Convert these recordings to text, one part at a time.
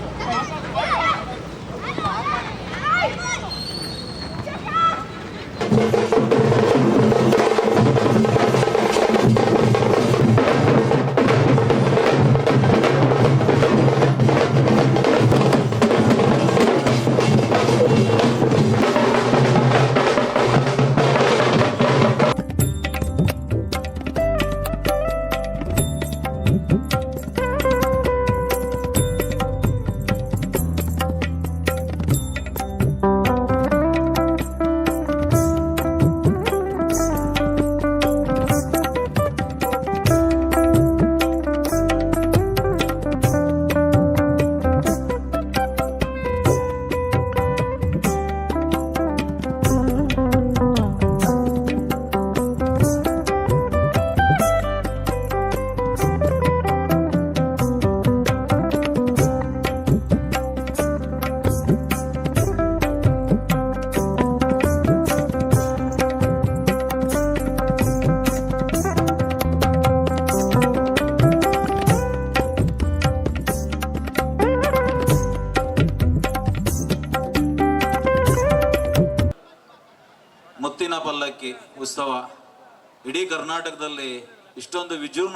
Yeah.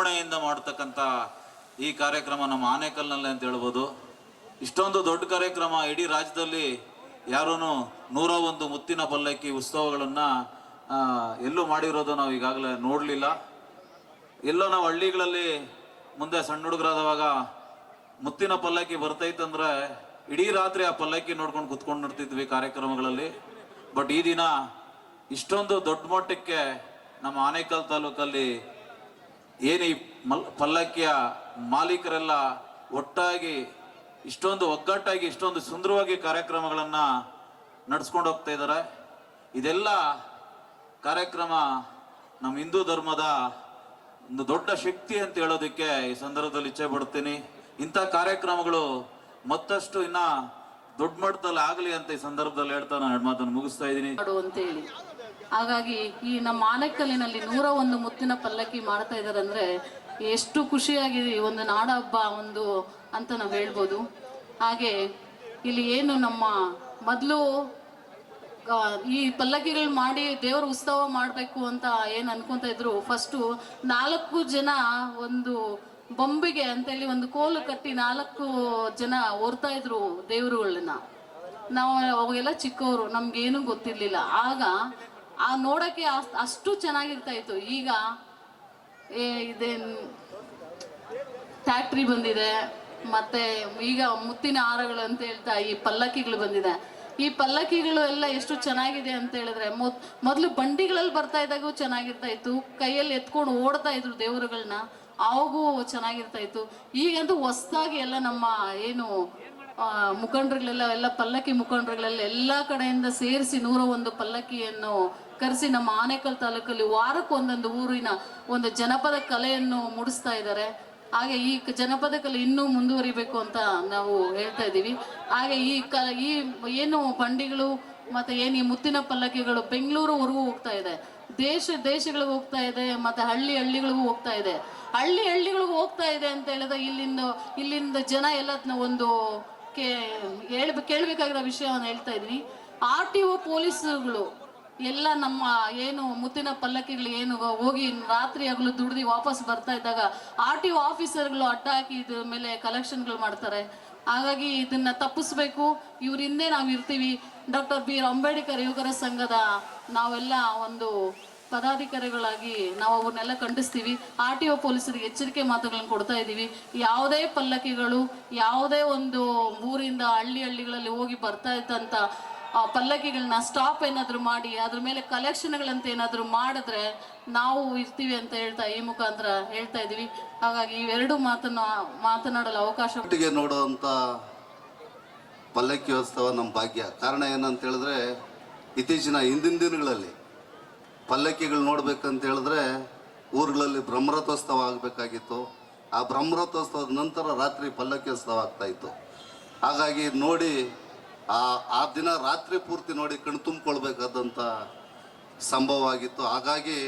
ವಿಜೃಂಭಣೆಯಿಂದ ಮಾಡ್ತಕ್ಕಂಥ ಈ ಕಾರ್ಯಕ್ರಮ ನಮ್ಮ ಆನೇಕಲ್ನಲ್ಲಿ ಅಂತ ಹೇಳ್ಬೋದು. ಇಷ್ಟೊಂದು ದೊಡ್ಡ ಕಾರ್ಯಕ್ರಮ ಇಡೀ ರಾಜ್ಯದಲ್ಲಿ ಯಾರೂ ನೂರ ಒಂದು ಮುತ್ತಿನ ಪಲ್ಲಕ್ಕಿ ಉತ್ಸವಗಳನ್ನು ಎಲ್ಲೂ ಮಾಡಿರೋದು ನಾವು ಈಗಾಗಲೇ ನೋಡಲಿಲ್ಲ. ಎಲ್ಲೋ ನಾವು ಹಳ್ಳಿಗಳಲ್ಲಿ ಮುಂದೆ ಸಣ್ಣ ಹುಡುಗರಾದವಾಗ ಮುತ್ತಿನ ಪಲ್ಲಕ್ಕಿ ಬರ್ತೈತಂದ್ರೆ ಇಡೀ ರಾತ್ರಿ ಆ ಪಲ್ಲಕ್ಕಿ ನೋಡ್ಕೊಂಡು ಕುತ್ಕೊಂಡು ನೋಡ್ತಿದ್ವಿ ಕಾರ್ಯಕ್ರಮಗಳಲ್ಲಿ. ಬಟ್ ಈ ದಿನ ಇಷ್ಟೊಂದು ದೊಡ್ಡ ಮಟ್ಟಕ್ಕೆ ನಮ್ಮ ಆನೇಕಲ್ ತಾಲೂಕಲ್ಲಿ ಏನು ಈ ಮಲ್ ಪಲ್ಲಕ್ಕಿಯ ಮಾಲೀಕರೆಲ್ಲ ಒಟ್ಟಾಗಿ ಇಷ್ಟೊಂದು ಒಗ್ಗಟ್ಟಾಗಿ, ಇಷ್ಟೊಂದು ಸುಂದರವಾಗಿ ಕಾರ್ಯಕ್ರಮಗಳನ್ನು ನಡೆಸ್ಕೊಂಡು ಹೋಗ್ತಾ ಇದ್ದಾರೆ ಇದೆಲ್ಲ ಕಾರ್ಯಕ್ರಮ ನಮ್ಮ ಹಿಂದೂ ಧರ್ಮದ ಒಂದು ದೊಡ್ಡ ಶಕ್ತಿ ಅಂತ ಹೇಳೋದಕ್ಕೆ ಈ ಸಂದರ್ಭದಲ್ಲಿ ಇಚ್ಛೆ ಪಡ್ತೀನಿ. ಇಂಥ ಕಾರ್ಯಕ್ರಮಗಳು ಮತ್ತಷ್ಟು ಇನ್ನ ದೊಡ್ಡ ಮಟ್ಟದಲ್ಲಿ ಆಗಲಿ ಅಂತ ಈ ಸಂದರ್ಭದಲ್ಲಿ ಹೇಳ್ತಾ ನಾನು ಮಾತನ್ನು ಮುಗಿಸ್ತಾ ಇದ್ದೀನಿ. ಹಾಗಾಗಿ ಈ ನಮ್ಮ ಆನೆಕಲ್ಲಿನಲ್ಲಿ ನೂರ ಒಂದು ಮುತ್ತಿನ ಪಲ್ಲಕ್ಕಿ ಮಾಡ್ತಾ ಅಂದ್ರೆ ಎಷ್ಟು ಖುಷಿಯಾಗಿದೆ ಒಂದು ನಾಡ ಹಬ್ಬ ಒಂದು ಅಂತ ನಾವು ಹೇಳ್ಬೋದು. ಹಾಗೆ ಇಲ್ಲಿ ಏನು ನಮ್ಮ ಮೊದಲು ಈ ಪಲ್ಲಕ್ಕಿಗಳು ಮಾಡಿ ದೇವರ ಉತ್ಸವ ಮಾಡಬೇಕು ಅಂತ ಏನು ಅನ್ಕೊಂತ ಇದ್ರು ಫಸ್ಟು ನಾಲ್ಕು ಜನ ಒಂದು ಬೊಂಬಿಗೆ ಅಂತೇಳಿ ಒಂದು ಕೋಲು ಕಟ್ಟಿ ನಾಲ್ಕು ಜನ ಓರ್ತಾ ಇದ್ರು ದೇವರುಗಳನ್ನ ನಾವು ಅವಾಗೆಲ್ಲ ಚಿಕ್ಕವರು, ನಮ್ಗೇನು ಗೊತ್ತಿರ್ಲಿಲ್ಲ. ಆಗ ಆ ನೋಡಕ್ಕೆ ಅಷ್ಟ್- ಚೆನ್ನಾಗಿರ್ತಾ ಇತ್ತು. ಈಗ ಏ, ಇದೇನ್ ಫ್ಯಾಕ್ಟ್ರಿ ಬಂದಿದೆ, ಮತ್ತೆ ಈಗ ಮುತ್ತಿನ ಹಾರಗಳು ಅಂತ ಹೇಳ್ತಾ ಈ ಪಲ್ಲಕ್ಕಿಗಳು ಬಂದಿದೆ. ಈ ಪಲ್ಲಕ್ಕಿಗಳು ಎಲ್ಲ ಎಷ್ಟು ಚೆನ್ನಾಗಿದೆ ಅಂತ ಹೇಳಿದ್ರೆ, ಮೊದ್, ಮೊದಲು ಬಂಡಿಗಳಲ್ಲಿ ಬರ್ತಾ ಇದ್ದಾಗೂ ಚೆನ್ನಾಗಿರ್ತಾ ಇತ್ತು. ಕೈಯಲ್ಲಿ ಎತ್ಕೊಂಡು ಓಡ್ತಾ ಇದ್ರು ದೇವರುಗಳನ್ನ ಅವಾಗೂ ಚೆನ್ನಾಗಿರ್ತಾ ಇತ್ತು. ಈಗಂತೂ ಹೊಸದಾಗಿ ಎಲ್ಲ ನಮ್ಮ ಏನು ಮುಖಂಡರುಗಳೆಲ್ಲ, ಎಲ್ಲ ಪಲ್ಲಕ್ಕಿ ಮುಖಂಡರುಗಳೆಲ್ಲ ಎಲ್ಲ ಕಡೆಯಿಂದ ಸೇರಿಸಿ ನೂರ ಒಂದು ಪಲ್ಲಕ್ಕಿಯನ್ನು ಕರೆಸಿ ನಮ್ಮ ಆನೇಕಲ್ ತಾಲೂಕಲ್ಲಿ ವಾರಕ್ಕೆ ಒಂದೊಂದು ಊರಿನ ಒಂದು ಜನಪದ ಕಲೆಯನ್ನು ಮೂಡಿಸ್ತಾ ಇದ್ದಾರೆ. ಹಾಗೆ ಈ ಜನಪದ ಕಲೆ ಇನ್ನೂ ಮುಂದುವರಿಬೇಕು ಅಂತ ನಾವು ಹೇಳ್ತಾ ಇದ್ದೀವಿ. ಹಾಗೆ ಈ ಕ ಈ ಏನು ಬಂಡಿಗಳು ಮತ್ತೆ ಏನು ಈ ಮುತ್ತಿನ ಪಲ್ಲಕ್ಕಿಗಳು ಬೆಂಗಳೂರುವರೆಗೂ ಹೋಗ್ತಾ ಇದೆ. ದೇಶ ದೇಶಗಳಿಗೆ ಹೋಗ್ತಾ ಇದೆ ಮತ್ತೆ ಹಳ್ಳಿ ಹಳ್ಳಿಗಳಿಗೂ ಹೋಗ್ತಾ ಇದೆ. ಹಳ್ಳಿ ಹಳ್ಳಿಗಳಿಗೂ ಹೋಗ್ತಾ ಇದೆ ಅಂತ ಹೇಳಿದ್ರೆ ಇಲ್ಲಿಂದ ಇಲ್ಲಿಂದ ಜನ ಎಲ್ಲ ಒಂದು ಕೇ ಹೇಳ್ ಕೇಳಬೇಕಾಗಿರೋ ವಿಷಯವನ್ನು ಹೇಳ್ತಾ ಇದ್ದೀನಿ. ಆರ್ ಟಿ ಒ ಪೊಲೀಸ್ಗಳು ಎಲ್ಲ ನಮ್ಮ ಏನು ಮುತ್ತಿನ ಪಲ್ಲಕ್ಕಿಗಳು ಏನು ಹೋಗಿ ರಾತ್ರಿ ಹಗಲು ದುಡ್ದು ವಾಪಸ್ ಬರ್ತಾ ಇದ್ದಾಗ ಆರ್ ಟಿ ಒ ಆಫೀಸರ್ಗಳು ಅಡ್ಡ ಹಾಕಿ ಇದ್ರ ಮೇಲೆ ಕಲೆಕ್ಷನ್ಗಳು ಮಾಡ್ತಾರೆ. ಹಾಗಾಗಿ ಇದನ್ನ ತಪ್ಪಿಸ್ಬೇಕು. ಇವ್ರ ನಾವು ಇರ್ತೀವಿ. ಡಾಕ್ಟರ್ ಬಿ ಆರ್ ಅಂಬೇಡ್ಕರ್ ಯುವಕರ ಸಂಘದ ನಾವೆಲ್ಲ ಒಂದು ಪದಾಧಿಕಾರಿಗಳಾಗಿ ನಾವು ಅವ್ರನ್ನೆಲ್ಲ ಖಂಡಿಸ್ತೀವಿ. ಆರ್ ಟಿ ಒ ಪೊಲೀಸರಿಗೆ ಎಚ್ಚರಿಕೆ ಮಾತುಗಳನ್ನು ಕೊಡ್ತಾ ಇದ್ದೀವಿ ಯಾವುದೇ ಪಲ್ಲಕ್ಕಿಗಳು, ಯಾವುದೇ ಒಂದು ಊರಿಂದ ಹಳ್ಳಿ ಹಳ್ಳಿಗಳಲ್ಲಿ ಹೋಗಿ ಬರ್ತಾ ಇದ್ದಂಥ ಆ ಪಲ್ಲಕ್ಕಿಗಳನ್ನ ಸ್ಟಾಪ್ ಏನಾದರೂ ಮಾಡಿ, ಅದ್ರ ಮೇಲೆ ಕಲೆಕ್ಷನ್ಗಳಂತ ಏನಾದರೂ ಮಾಡಿದ್ರೆ ನಾವು ಇರ್ತೀವಿ ಅಂತ ಹೇಳ್ತಾ ಈ ಮುಖಾಂತರ ಹೇಳ್ತಾ ಇದ್ದೀವಿ. ಹಾಗಾಗಿ ಇವೆರಡು ಮಾತನ್ನು, ಮಾತನಾಡಲು ಅವಕಾಶ ನೋಡುವಂಥ ಪಲ್ಲಕ್ಕಿ ಉತ್ಸವ ನಮ್ಮ ಭಾಗ್ಯ. ಕಾರಣ ಏನಂತ ಹೇಳಿದ್ರೆ, ಇತ್ತೀಚಿನ ಹಿಂದಿನ ದಿನಗಳಲ್ಲಿ ಪಲ್ಲಕ್ಕಿಗಳು ನೋಡ್ಬೇಕಂತ ಹೇಳಿದ್ರೆ, ಊರುಗಳಲ್ಲಿ ಬ್ರಹ್ಮರಥೋತ್ಸವ ಆಗಬೇಕಾಗಿತ್ತು. ಆ ಬ್ರಹ್ಮರಥೋತ್ಸವದ ನಂತರ ರಾತ್ರಿ ಪಲ್ಲಕ್ಕಿ ಉತ್ಸವ ಆಗ್ತಾ ಇತ್ತು. ಹಾಗಾಗಿ ನೋಡಿ ಆ ಆ ದಿನ ರಾತ್ರಿ ಪೂರ್ತಿ ನೋಡಿ ಕಣ್ ತುಂಬಿಕೊಳ್ಬೇಕಾದಂಥ ಸಂಭವ ಆಗಿತ್ತು ಹಾಗಾಗಿ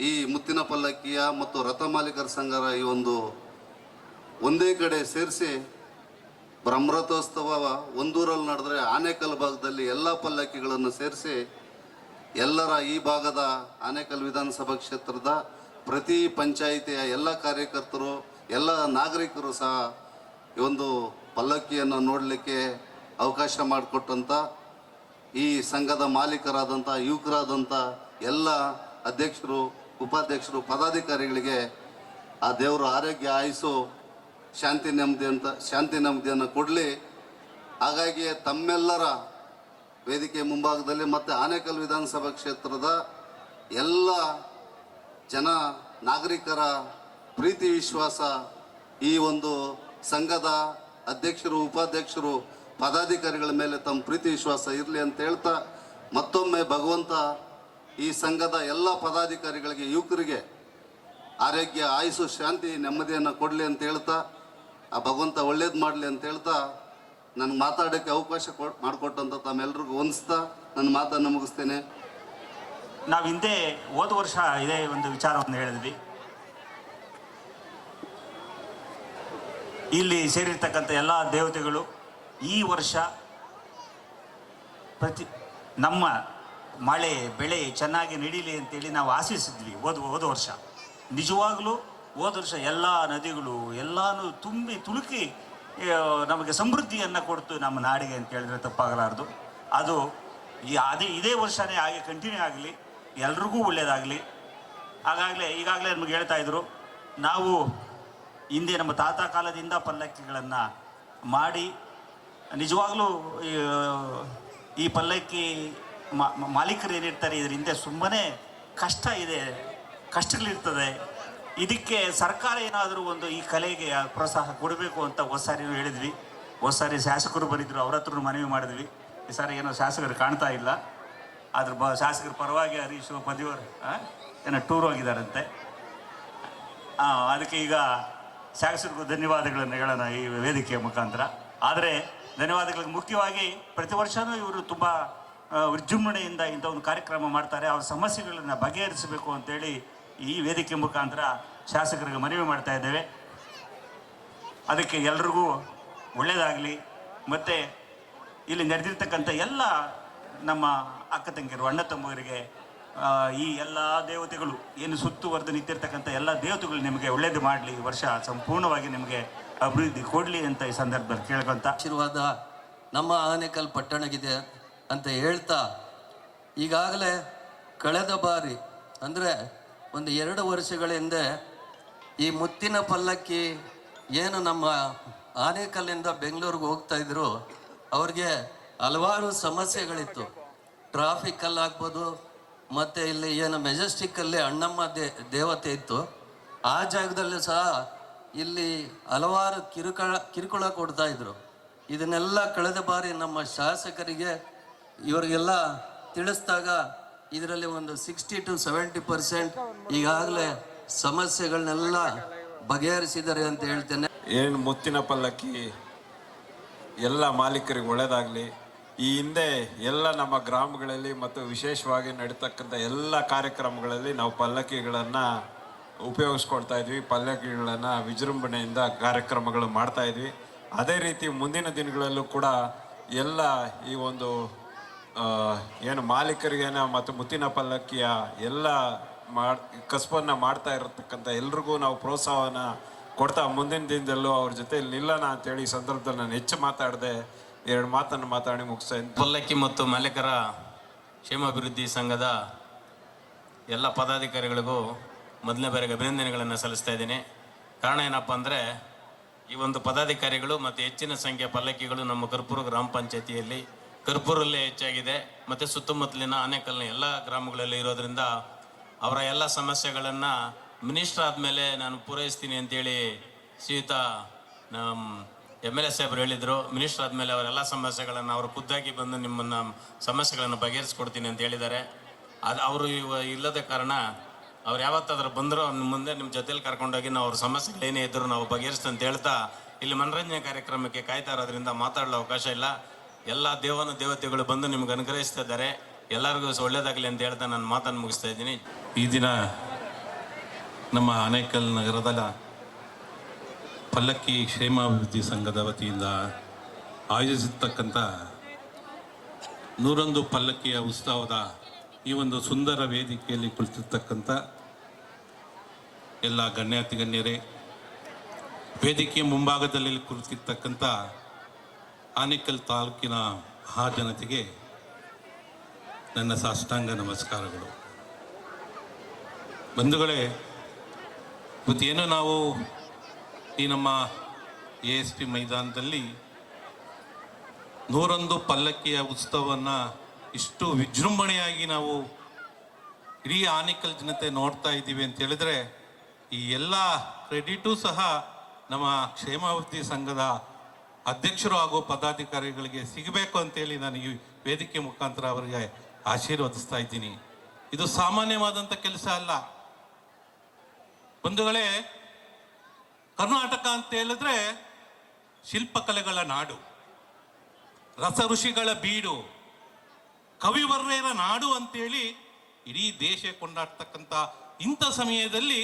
ಈ ಮುತ್ತಿನ ಪಲ್ಲಕ್ಕಿಯ ಮತ್ತು ರಥ ಮಾಲೀಕರ ಸಂಘರ ಈ ಒಂದು ಒಂದೇ ಕಡೆ ಸೇರಿಸಿ ಬ್ರಹ್ಮರಥೋತ್ಸವ ಒಂದೂರಲ್ಲಿ ನಡೆದ್ರೆ ಆನೇಕಲ್ ಭಾಗದಲ್ಲಿ ಎಲ್ಲ ಪಲ್ಲಕ್ಕಿಗಳನ್ನು ಸೇರಿಸಿ ಎಲ್ಲರ ಈ ಭಾಗದ ಆನೇಕಲ್ ವಿಧಾನಸಭಾ ಕ್ಷೇತ್ರದ ಪ್ರತಿ ಪಂಚಾಯಿತಿಯ ಎಲ್ಲ ಕಾರ್ಯಕರ್ತರು, ಎಲ್ಲ ನಾಗರಿಕರು ಸಹ ಈ ಒಂದು ಪಲ್ಲಕ್ಕಿಯನ್ನು ನೋಡಲಿಕ್ಕೆ ಅವಕಾಶ ಮಾಡಿಕೊಟ್ಟಂಥ ಈ ಸಂಘದ ಮಾಲೀಕರಾದಂಥ ಯುವಕರಾದಂಥ ಎಲ್ಲ ಅಧ್ಯಕ್ಷರು, ಉಪಾಧ್ಯಕ್ಷರು, ಪದಾಧಿಕಾರಿಗಳಿಗೆ ಆ ದೇವರು ಆರೋಗ್ಯ ಆಯಿಸು ಶಾಂತಿ ನೆಮ್ಮದಿ ಅಂತ, ಶಾಂತಿ ನೆಮ್ಮದಿಯನ್ನು ಕೊಡಲಿ. ಹಾಗಾಗಿ ತಮ್ಮೆಲ್ಲರ ವೇದಿಕೆ ಮುಂಭಾಗದಲ್ಲಿ ಮತ್ತು ಆನೇಕಲ್ ವಿಧಾನಸಭಾ ಕ್ಷೇತ್ರದ ಎಲ್ಲ ಜನ ನಾಗರಿಕರ ಪ್ರೀತಿ, ವಿಶ್ವಾಸ ಈ ಒಂದು ಸಂಘದ ಅಧ್ಯಕ್ಷರು, ಉಪಾಧ್ಯಕ್ಷರು ಪದಾಧಿಕಾರಿಗಳ ಮೇಲೆ ತಮ್ಮ ಪ್ರೀತಿ ವಿಶ್ವಾಸ ಇರಲಿ ಅಂತ ಹೇಳ್ತಾ ಮತ್ತೊಮ್ಮೆ ಭಗವಂತ ಈ ಸಂಘದ ಎಲ್ಲ ಪದಾಧಿಕಾರಿಗಳಿಗೆ, ಯುವಕರಿಗೆ ಆರೋಗ್ಯ ಆಯುಸು ಶಾಂತಿ, ನೆಮ್ಮದಿಯನ್ನು ಕೊಡಲಿ ಅಂತ ಹೇಳ್ತಾ, ಆ ಭಗವಂತ ಒಳ್ಳೇದು ಮಾಡಲಿ ಅಂತ ಹೇಳ್ತಾ ನನಗೆ ಮಾತಾಡೋಕ್ಕೆ ಅವಕಾಶ ಕೊ ಮಾಡಿಕೊಟ್ಟಂತ ತಮ್ಮೆಲ್ರಿಗೂ ಹೊಂದಿಸ್ತಾ ನನ್ನ ಮಾತನ್ನು ಮುಗಿಸ್ತೇನೆ. ನಾವು ಹಿಂದೆ ಹೋದ ವರ್ಷ ಇದೇ ಒಂದು ವಿಚಾರವನ್ನು ಹೇಳಿದ್ವಿ. ಇಲ್ಲಿ ಸೇರಿರ್ತಕ್ಕಂಥ ಎಲ್ಲ ದೇವತೆಗಳು ಈ ವರ್ಷ ಪ್ರತಿ ನಮ್ಮ ಮಳೆ, ಬೆಳೆ ಚೆನ್ನಾಗಿ ನಡೀಲಿ ಅಂತೇಳಿ ನಾವು ಆಶಿಸಿದ್ವಿ ಹೋದ ಹೋದ ವರ್ಷ. ನಿಜವಾಗಲೂ ಹೋದ ವರ್ಷ ಎಲ್ಲ ನದಿಗಳು ಎಲ್ಲಾನು ತುಂಬಿ ತುಳುಕಿ ನಮಗೆ ಸಮೃದ್ಧಿಯನ್ನು ಕೊಡ್ತು ನಮ್ಮ ನಾಡಿಗೆ ಅಂತ ಹೇಳಿದ್ರೆ ತಪ್ಪಾಗಲಾರ್ದು. ಅದು ಈ ಅದೇ, ಇದೇ ವರ್ಷನೇ ಹಾಗೆ ಕಂಟಿನ್ಯೂ ಆಗಲಿ, ಎಲ್ರಿಗೂ ಒಳ್ಳೆಯದಾಗಲಿ ಹಾಗಾಗಲೇ ಈಗಾಗಲೇ ನಮಗೆ ಹೇಳ್ತಾ ಇದ್ರು, ನಾವು ಹಿಂದೆ ನಮ್ಮ ತಾತ ಕಾಲದಿಂದ ಪಲ್ಲಕ್ಕಿಗಳನ್ನು ಮಾಡಿ ನಿಜವಾಗ್ಲೂ ಈ, ಪಲ್ಲಕ್ಕಿ ಮಾಲೀಕರು ಏನಿರ್ತಾರೆ ಇದ್ರ ಹಿಂದೆ ಸುಮ್ಮನೆ ಕಷ್ಟ ಇದೆ ಕಷ್ಟಗಳಿರ್ತದೆ ಇದಕ್ಕೆ ಸರ್ಕಾರ ಏನಾದರೂ ಒಂದು ಈ ಕಲೆಗೆ ಪ್ರೋತ್ಸಾಹ ಕೊಡಬೇಕು ಅಂತ ಹೋದ ಹೇಳಿದ್ವಿ. ಹೋದ ಶಾಸಕರು ಬರಿದ್ರು ಅವ್ರ ಹತ್ರ ಮನವಿ ಮಾಡಿದ್ವಿ. ಈ ಸಾರಿ ಏನೋ ಶಾಸಕರು ಕಾಣ್ತಾ ಇಲ್ಲ. ಅದ್ರ ಬ ಶಾಸಕರು ಪರವಾಗಿ ಹರೀಶ್ ಪದಿವರು ಏನೋ ಟೂರ್ ಹೋಗಿದ್ದಾರಂತೆ. ಅದಕ್ಕೆ ಈಗ ಶಾಸಕರಿಗೂ ಧನ್ಯವಾದಗಳನ್ನು ಹೇಳೋಣ ಈ ವೇದಿಕೆಯ ಮುಖಾಂತರ. ಆದರೆ ಧನ್ಯವಾದಗಳಿಗೆ ಮುಖ್ಯವಾಗಿ ಪ್ರತಿ ವರ್ಷವೂ ಇವರು ತುಂಬ ವಿಜೃಂಭಣೆಯಿಂದ ಇಂಥ ಒಂದು ಕಾರ್ಯಕ್ರಮ ಮಾಡ್ತಾರೆ. ಅವ್ರ ಸಮಸ್ಯೆಗಳನ್ನು ಬಗೆಹರಿಸಬೇಕು ಅಂತೇಳಿ ಈ ವೇದಿಕೆ ಮುಖಾಂತರ ಶಾಸಕರಿಗೆ ಮನವಿ ಮಾಡ್ತಾ ಇದ್ದೇವೆ. ಅದಕ್ಕೆ ಎಲ್ರಿಗೂ ಒಳ್ಳೆಯದಾಗಲಿ ಮತ್ತು ಇಲ್ಲಿ ನಡೆದಿರ್ತಕ್ಕಂಥ ಎಲ್ಲ ನಮ್ಮ ಅಕ್ಕ ತಂಗಿಯರು, ಅಣ್ಣ ತಮ್ಮವರಿಗೆ ಈ ಎಲ್ಲ ದೇವತೆಗಳು, ಏನು ಸುತ್ತುವರೆದು ನಿಂತಿರ್ತಕ್ಕಂಥ ಎಲ್ಲ ದೇವತೆಗಳು ನಿಮಗೆ ಒಳ್ಳೇದು ಮಾಡಲಿ. ಈ ವರ್ಷ ಸಂಪೂರ್ಣವಾಗಿ ನಿಮಗೆ ಅಭಿವೃದ್ಧಿ ಕೊಡಲಿ ಅಂತ ಈ ಸಂದರ್ಭದಲ್ಲಿ ಕೇಳ್ಕೊಂತ. ಆಶೀರ್ವಾದ ನಮ್ಮ ಆನೆಕಲ್ ಪಟ್ಟಣಗಿದೆ ಅಂತ ಹೇಳ್ತಾ ಈಗಾಗಲೇ ಕಳೆದ ಬಾರಿ, ಅಂದರೆ ಒಂದು ಎರಡು ವರ್ಷಗಳ ಹಿಂದೆ ಈ ಮುತ್ತಿನ ಪಲ್ಲಕ್ಕಿ ಏನು ನಮ್ಮ ಆನೇಕಲ್ಲಿಂದ ಬೆಂಗಳೂರಿಗೆ ಹೋಗ್ತಾ ಇದ್ರು, ಅವ್ರಿಗೆ ಹಲವಾರು ಸಮಸ್ಯೆಗಳಿತ್ತು. ಟ್ರಾಫಿಕಲ್ಲಾಗ್ಬೋದು ಮತ್ತು ಇಲ್ಲಿ ಏನು ಮೆಜೆಸ್ಟಿಕ್ಕಲ್ಲಿ ಅಣ್ಣಮ್ಮ ದೇವತೆ ಇತ್ತು. ಆ ಜಾಗದಲ್ಲೂ ಸಹ ಇಲ್ಲಿ ಹಲವಾರು ಕಿರುಕಳ, ಕಿರುಕುಳ ಕೊಡ್ತಾ ಇದ್ರು. ಇದನ್ನೆಲ್ಲ ಕಳೆದ ಬಾರಿ ನಮ್ಮ ಶಾಸಕರಿಗೆ ಇವರಿಗೆಲ್ಲ ತಿಳಿಸಿದಾಗ ಇದರಲ್ಲಿ ಒಂದು ಸಿಕ್ಸ್ಟಿ ಟು ಸೆವೆಂಟಿ ಪರ್ಸೆಂಟ್ ಈಗಾಗಲೇ ಸಮಸ್ಯೆಗಳನ್ನೆಲ್ಲ ಬಗೆಹರಿಸಿದ್ದಾರೆ ಅಂತ ಹೇಳ್ತೇನೆ. ಏನು ಮುತ್ತಿನ ಪಲ್ಲಕ್ಕಿ ಎಲ್ಲ ಮಾಲೀಕರಿಗೆ ಒಳ್ಳೆಯದಾಗಲಿ ಈ ಹಿಂದೆ ಎಲ್ಲ ನಮ್ಮ ಗ್ರಾಮಗಳಲ್ಲಿ ಮತ್ತು ವಿಶೇಷವಾಗಿ ನಡೀತಕ್ಕಂಥ ಎಲ್ಲ ಕಾರ್ಯಕ್ರಮಗಳಲ್ಲಿ ನಾವು ಪಲ್ಲಕ್ಕಿಗಳನ್ನು ಉಪಯೋಗಿಸ್ಕೊಳ್ತಾ ಇದ್ವಿ. ಪಲ್ಲಕ್ಕಿಗಳನ್ನು ವಿಜೃಂಭಣೆಯಿಂದ ಕಾರ್ಯಕ್ರಮಗಳು ಮಾಡ್ತಾ ಇದ್ವಿ. ಅದೇ ರೀತಿ ಮುಂದಿನ ದಿನಗಳಲ್ಲೂ ಕೂಡ ಎಲ್ಲ ಈ ಒಂದು ಏನು ಮಾಲೀಕರಿಗೇನ ಮತ್ತು ಮುತ್ತಿನ ಪಲ್ಲಕ್ಕಿಯ ಎಲ್ಲ ಮಾಡಿ, ಕಸಬನ್ನು ಮಾಡ್ತಾ ಇರತಕ್ಕಂಥ ಎಲ್ರಿಗೂ ನಾವು ಪ್ರೋತ್ಸಾಹನ ಕೊಡ್ತಾ ಮುಂದಿನ ದಿನದಲ್ಲೂ ಅವ್ರ ಜೊತೆ ನಿಲ್ಲೋಣ ಅಂತೇಳಿ ಈ ಸಂದರ್ಭದಲ್ಲಿ ನಾನು ಹೆಚ್ಚು ಮಾತಾಡದೆ. ಎರಡು ಮಾತನ್ನು ಮಾತಾಡಿ ಮುಗಿಸ್ತಾ. ಪಲ್ಲಕ್ಕಿ ಮತ್ತು ಮಾಲೀಕರ ಕ್ಷೇಮಾಭಿವೃದ್ಧಿ ಸಂಘದ ಎಲ್ಲ ಪದಾಧಿಕಾರಿಗಳಿಗೂ ಮೊದಲನೇ ಬಾರಿಗೆ ಅಭಿನಂದನೆಗಳನ್ನು ಸಲ್ಲಿಸ್ತಾ ಇದ್ದೀನಿ. ಕಾರಣ ಏನಪ್ಪ ಅಂದರೆ, ಈ ಒಂದು ಪದಾಧಿಕಾರಿಗಳು ಮತ್ತು ಹೆಚ್ಚಿನ ಸಂಖ್ಯೆಯ ಪಲ್ಲಕ್ಕಿಗಳು ನಮ್ಮ ಕರ್ಪೂರ ಗ್ರಾಮ ಪಂಚಾಯತಿಯಲ್ಲಿ ಕರ್ಪೂರಲ್ಲೇ ಹೆಚ್ಚಾಗಿದೆ. ಮತ್ತು ಸುತ್ತಮುತ್ತಲಿನ ಆನೇಕಲ್ನ ಎಲ್ಲ ಗ್ರಾಮಗಳಲ್ಲಿ ಇರೋದ್ರಿಂದ ಅವರ ಎಲ್ಲ ಸಮಸ್ಯೆಗಳನ್ನು ಮಿನಿಸ್ಟರ್ ಆದಮೇಲೆ ನಾನು ಪೂರೈಸ್ತೀನಿ ಅಂತೇಳಿ ಶ್ರೀಯುತ ನಮ್ಮ ಎಂ ಎಲ್ ಎ ಸಾಹೇಬರು ಹೇಳಿದರು. ಮಿನಿಸ್ಟರ್ ಆದಮೇಲೆ ಅವರೆಲ್ಲ ಸಮಸ್ಯೆಗಳನ್ನು ಅವರು ಖುದ್ದಾಗಿ ಬಂದು ನಿಮ್ಮನ್ನು ಸಮಸ್ಯೆಗಳನ್ನು ಬಗೆಹರಿಸ್ಕೊಡ್ತೀನಿ ಅಂತ ಹೇಳಿದ್ದಾರೆ. ಅದು ಅವರು ಇಲ್ಲದ ಕಾರಣ ಅವ್ರು ಯಾವತ್ತಾದ್ರು ಬಂದರೂ ಅವ್ರ ಮುಂದೆ ನಿಮ್ಮ ಜೊತೆಲಿ ಕರ್ಕೊಂಡೋಗಿ ನಾವು ಅವ್ರ ಸಮಸ್ಯೆಗಳೇನೇ ಇದ್ದರೂ ನಾವು ಬಗೆಹರಿಸ್ತ ಅಂತ ಹೇಳ್ತಾ ಇಲ್ಲಿ ಮನರಂಜನೆ ಕಾರ್ಯಕ್ರಮಕ್ಕೆ ಕಾಯ್ತಾ ಇರೋದ್ರಿಂದ ಮಾತಾಡಲು ಅವಕಾಶ ಇಲ್ಲ. ಎಲ್ಲ ದೇವನ ದೇವತೆಗಳು ಬಂದು ನಿಮ್ಗೆ ಅನುಗ್ರಹಿಸ್ತಾ ಇದ್ದಾರೆ. ಎಲ್ಲರಿಗೂ ಒಳ್ಳೇದಾಗಲಿ ಅಂತ ಹೇಳ್ತಾ ನಾನು ಮಾತನ್ನು ಮುಗಿಸ್ತಾ ಇದ್ದೀನಿ. ಈ ದಿನ ನಮ್ಮ ಆನೇಕಲ್ ನಗರದ ಪಲ್ಲಕ್ಕಿ ಕ್ಷೇಮಾಭಿವೃದ್ಧಿ ಸಂಘದ ವತಿಯಿಂದ ಆಯೋಜಿಸಿರ್ತಕ್ಕಂಥ ನೂರೊಂದು ಪಲ್ಲಕ್ಕಿಯ ಉತ್ಸವದ ಈ ಒಂದು ಸುಂದರ ವೇದಿಕೆಯಲ್ಲಿ ಕುಳಿತಿರ್ತಕ್ಕಂಥ ಎಲ್ಲ ಗಣ್ಯಾತಿ ಗಣ್ಯರೇ ವೇದಿಕೆಯ ಮುಂಭಾಗದಲ್ಲಿ ಕುಳಿತಿರ್ತಕ್ಕಂಥ ಆನೇಕಲ್ ತಾಲೂಕಿನ ಮಹಾಜನತೆಗೆ ನನ್ನ ಸಾಷ್ಟಾಂಗ ನಮಸ್ಕಾರಗಳು. ಬಂಧುಗಳೇ, ಇವತ್ತೇನು ನಾವು ಈ ನಮ್ಮ ಎ ಎಸ್ ಪಿ ಮೈದಾನದಲ್ಲಿ ನೂರೊಂದು ಪಲ್ಲಕ್ಕಿಯ ಉತ್ಸವವನ್ನು ಇಷ್ಟು ವಿಜೃಂಭಣೆಯಾಗಿ ನಾವು ಇಡೀ ಆನೇಕಲ್ ಜನತೆ ನೋಡ್ತಾ ಇದ್ದೀವಿ ಅಂತ ಹೇಳಿದ್ರೆ ಈ ಎಲ್ಲ ಕ್ರೆಡಿಟು ಸಹ ನಮ್ಮ ಕ್ಷೇಮಾಭಿವೃದ್ಧಿ ಸಂಘದ ಅಧ್ಯಕ್ಷರು ಹಾಗೂ ಪದಾಧಿಕಾರಿಗಳಿಗೆ ಸಿಗಬೇಕು ಅಂತೇಳಿ ನಾನು ಈ ವೇದಿಕೆ ಮುಖಾಂತರ ಅವರಿಗೆ ಆಶೀರ್ವದಿಸ್ತಾ ಇದ್ದೀನಿ. ಇದು ಸಾಮಾನ್ಯವಾದಂಥ ಕೆಲಸ ಅಲ್ಲ. ಬಂಧುಗಳೇ, ಕರ್ನಾಟಕ ಅಂತ ಹೇಳಿದ್ರೆ ಶಿಲ್ಪಕಲೆಗಳ ನಾಡು ರಸ ಋಷಿಗಳ ಬೀಡು ಕವಿವರ್ಯರ ನಾಡು ಅಂತೇಳಿ ಇಡೀ ದೇಶ ಕೊಂಡಾಡ್ತಕ್ಕಂಥ ಇಂಥ ಸಮಯದಲ್ಲಿ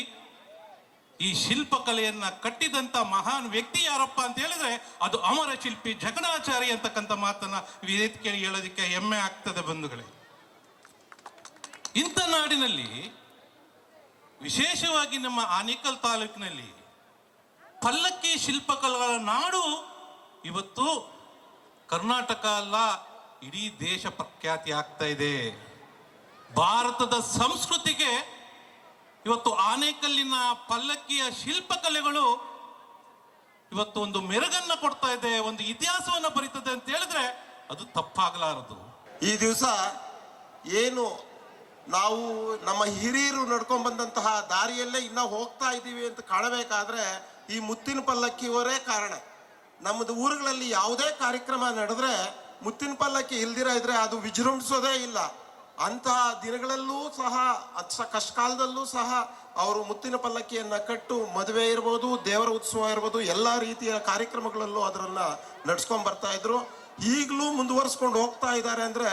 ಈ ಶಿಲ್ಪಕಲೆಯನ್ನ ಕಟ್ಟಿದಂತ ಮಹಾನ್ ವ್ಯಕ್ತಿ ಯಾರಪ್ಪ ಅಂತ ಹೇಳಿದ್ರೆ ಅದು ಅಮರ ಶಿಲ್ಪಿ ಜಗಣಾಚಾರಿ ಅಂತಕ್ಕಂಥ ಮಾತನ್ನ ವೇದಿಕೆಯಲ್ಲಿ ಹೇಳೋದಕ್ಕೆ ಹೆಮ್ಮೆ ಆಗ್ತದೆ ಬಂಧುಗಳೇ. ಇಂಥ ನಾಡಿನಲ್ಲಿ ವಿಶೇಷವಾಗಿ ನಮ್ಮ ಆನೇಕಲ್ ತಾಲೂಕಿನಲ್ಲಿ ಪಲ್ಲಕ್ಕಿ ಶಿಲ್ಪಕಲೆಗಳ ನಾಡು ಇವತ್ತು ಕರ್ನಾಟಕ ಅಲ್ಲ, ಇಡೀ ದೇಶ ಪ್ರಖ್ಯಾತಿ ಆಗ್ತಾ ಇದೆ. ಭಾರತದ ಸಂಸ್ಕೃತಿಗೆ ಇವತ್ತು ಆನೇಕಲ್ಲಿನ ಪಲ್ಲಕ್ಕಿಯ ಶಿಲ್ಪಕಲೆಗಳು ಇವತ್ತು ಒಂದು ಮೆರುಗನ್ನ ಕೊಡ್ತಾ ಇದೆ, ಒಂದು ಇತಿಹಾಸವನ್ನ ಬರೀತದೆ ಅಂತ ಹೇಳಿದ್ರೆ ಅದು ತಪ್ಪಾಗಲಾರದು. ಈ ದಿವಸ ಏನು ನಾವು ನಮ್ಮ ಹಿರಿಯರು ನಡ್ಕೊಂಡ್ ಬಂದಂತಹ ದಾರಿಯಲ್ಲೇ ಇನ್ನ ಹೋಗ್ತಾ ಇದ್ದೀವಿ ಅಂತ ಕಾಣಬೇಕಾದ್ರೆ ಈ ಮುತ್ತಿನ ಪಲ್ಲಕ್ಕಿಯವರೇ ಕಾರಣ. ನಮ್ಮದು ಊರುಗಳಲ್ಲಿ ಯಾವುದೇ ಕಾರ್ಯಕ್ರಮ ನಡೆದ್ರೆ ಮುತ್ತಿನ ಪಲ್ಲಕ್ಕಿ ಇಲ್ದಿರ ಇದ್ರೆ ಅದು ವಿಜೃಂಭಿಸೋದೇ ಇಲ್ಲ. ಅಂತಹ ದಿನಗಳಲ್ಲೂ ಸಹ ಅಚ್ಚ ಕಷ್ಟಕಾಲದಲ್ಲೂ ಸಹ ಅವರು ಮುತ್ತಿನ ಪಲ್ಲಕ್ಕಿಯನ್ನು ಕಟ್ಟು ಮದುವೆ ಇರ್ಬೋದು, ದೇವರ ಉತ್ಸವ ಇರ್ಬೋದು, ಎಲ್ಲ ರೀತಿಯ ಕಾರ್ಯಕ್ರಮಗಳಲ್ಲೂ ಅದರನ್ನ ನಡ್ಸ್ಕೊಂಡ್ ಬರ್ತಾ ಇದ್ರು. ಈಗಲೂ ಮುಂದುವರಿಸ್ಕೊಂಡು ಹೋಗ್ತಾ ಇದ್ದಾರೆ ಅಂದ್ರೆ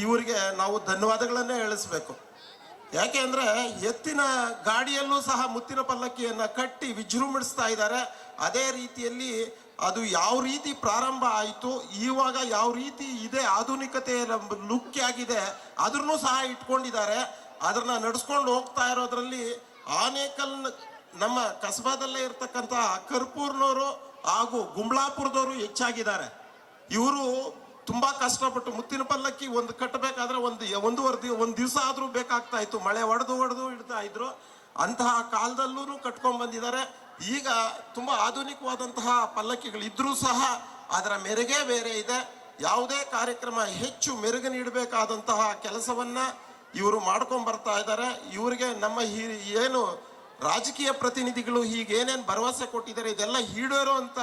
ಇವರಿಗೆ ನಾವು ಧನ್ಯವಾದಗಳನ್ನೇ ಹೇಳಿಸ್ಬೇಕು. ಯಾಕೆ ಅಂದರೆ ಎತ್ತಿನ ಗಾಡಿಯಲ್ಲೂ ಸಹ ಮುತ್ತಿನ ಪಲ್ಲಕ್ಕಿಯನ್ನು ಕಟ್ಟಿ ವಿಜೃಂಭಿಸ್ತಾ ಇದ್ದಾರೆ. ಅದೇ ರೀತಿಯಲ್ಲಿ ಅದು ಯಾವ ರೀತಿ ಪ್ರಾರಂಭ ಆಯಿತು, ಇವಾಗ ಯಾವ ರೀತಿ ಇದೆ ಆಧುನಿಕತೆ ಲುಕ್ ಆಗಿದೆ ಅದನ್ನು ಸಹ ಇಟ್ಕೊಂಡಿದ್ದಾರೆ. ಅದನ್ನು ನಡೆಸ್ಕೊಂಡು ಹೋಗ್ತಾ ಇರೋದ್ರಲ್ಲಿ ಆನೇಕಲ್ ನಮ್ಮ ಕಸಬಾದಲ್ಲೇ ಇರತಕ್ಕಂಥ ಕರ್ಪೂರ್ನವರು ಹಾಗೂ ಗುಂಬ್ಳಾಪುರದವರು ಹೆಚ್ಚಾಗಿದ್ದಾರೆ. ಇವರು ತುಂಬಾ ಕಷ್ಟಪಟ್ಟು ಮುತ್ತಿನ ಪಲ್ಲಕ್ಕಿ ಒಂದು ಕಟ್ಟಬೇಕಾದ್ರೆ ಒಂದು ಒಂದೂವರೆ ದಿವ ಒಂದು ದಿವಸ ಆದರೂ ಬೇಕಾಗ್ತಾ ಇತ್ತು. ಮಳೆ ಒಡೆದು ಹೊಡೆದು ಇಡ್ತಾ ಇದ್ರು. ಅಂತಹ ಕಾಲದಲ್ಲೂ ಕಟ್ಕೊಂಡ್ ಬಂದಿದ್ದಾರೆ. ಈಗ ತುಂಬಾ ಆಧುನಿಕವಾದಂತಹ ಪಲ್ಲಕ್ಕಿಗಳು ಇದ್ರೂ ಸಹ ಅದರ ಮೆರುಗೇ ಬೇರೆ ಇದೆ. ಯಾವುದೇ ಕಾರ್ಯಕ್ರಮ ಹೆಚ್ಚು ಮೆರುಗು ನೀಡಬೇಕಾದಂತಹ ಕೆಲಸವನ್ನ ಇವರು ಮಾಡ್ಕೊಂಡ್ ಬರ್ತಾ ಇದ್ದಾರೆ. ಇವರಿಗೆ ನಮ್ಮ ಹಿ- ಏನು ರಾಜಕೀಯ ಪ್ರತಿನಿಧಿಗಳು ಹೀಗೇನೇನು ಭರವಸೆ ಕೊಟ್ಟಿದ್ದಾರೆ, ಇದೆಲ್ಲ ಈಡೇರುವಂತ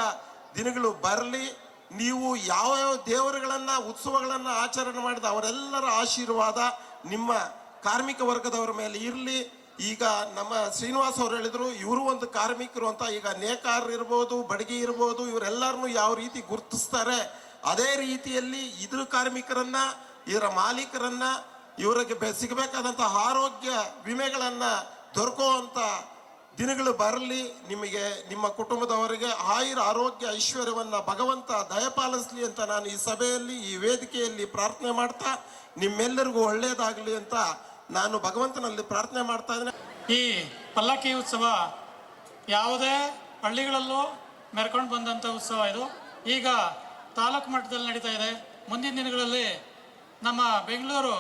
ದಿನಗಳು ಬರಲಿ. ನೀವು ಯಾವ ಯಾವ ದೇವರುಗಳನ್ನ, ಉತ್ಸವಗಳನ್ನ ಆಚರಣೆ ಮಾಡಿದ ಅವರೆಲ್ಲರ ಆಶೀರ್ವಾದ ನಿಮ್ಮ ಕಾರ್ಮಿಕ ವರ್ಗದವರ ಮೇಲೆ ಇರಲಿ. ಈಗ ನಮ್ಮ ಶ್ರೀನಿವಾಸ್ ಅವ್ರು ಹೇಳಿದ್ರು, ಇವರು ಒಂದು ಕಾರ್ಮಿಕರು ಅಂತ ಈಗ ನೇಕಾರ ಇರ್ಬೋದು, ಬಡಗಿ ಇರ್ಬೋದು, ಇವರೆಲ್ಲರನ್ನು ಯಾವ ರೀತಿ ಗುರುತಿಸ್ತಾರೆ, ಅದೇ ರೀತಿಯಲ್ಲಿ ಇದ್ರ ಕಾರ್ಮಿಕರನ್ನ ಇದರ ಮಾಲೀಕರನ್ನ, ಇವರಿಗೆ ಸಿಗಬೇಕಾದಂತಹ ಆರೋಗ್ಯ ವಿಮೆಗಳನ್ನ ದೊರಕುವಂತ ದಿನಗಳು ಬರಲಿ ನಿಮಗೆ, ನಿಮ್ಮ ಕುಟುಂಬದವರಿಗೆ ಆಯುರ ಆರೋಗ್ಯ ಐಶ್ವರ್ಯವನ್ನು ಭಗವಂತ ದಯಪಾಲಿಸಲಿ ಅಂತ ನಾನು ಈ ಸಭೆಯಲ್ಲಿ, ಈ ವೇದಿಕೆಯಲ್ಲಿ ಪ್ರಾರ್ಥನೆ ಮಾಡ್ತಾ, ನಿಮ್ಮೆಲ್ಲರಿಗೂ ಒಳ್ಳೆಯದಾಗಲಿ ಅಂತ ನಾನು ಭಗವಂತನಲ್ಲಿ ಪ್ರಾರ್ಥನೆ ಮಾಡ್ತಾ ಇದ್ದೇನೆ. ಈ ಪಲ್ಲಕ್ಕಿ ಉತ್ಸವ ಯಾವುದೇ ಹಳ್ಳಿಗಳಲ್ಲೂ ಮೆರ್ಕೊಂಡು ಬಂದಂಥ ಉತ್ಸವ ಇದು. ಈಗ ತಾಲೂಕು ಮಟ್ಟದಲ್ಲಿ ನಡೀತಾ ಇದೆ. ಮುಂದಿನ ದಿನಗಳಲ್ಲಿ ನಮ್ಮ ಬೆಂಗಳೂರು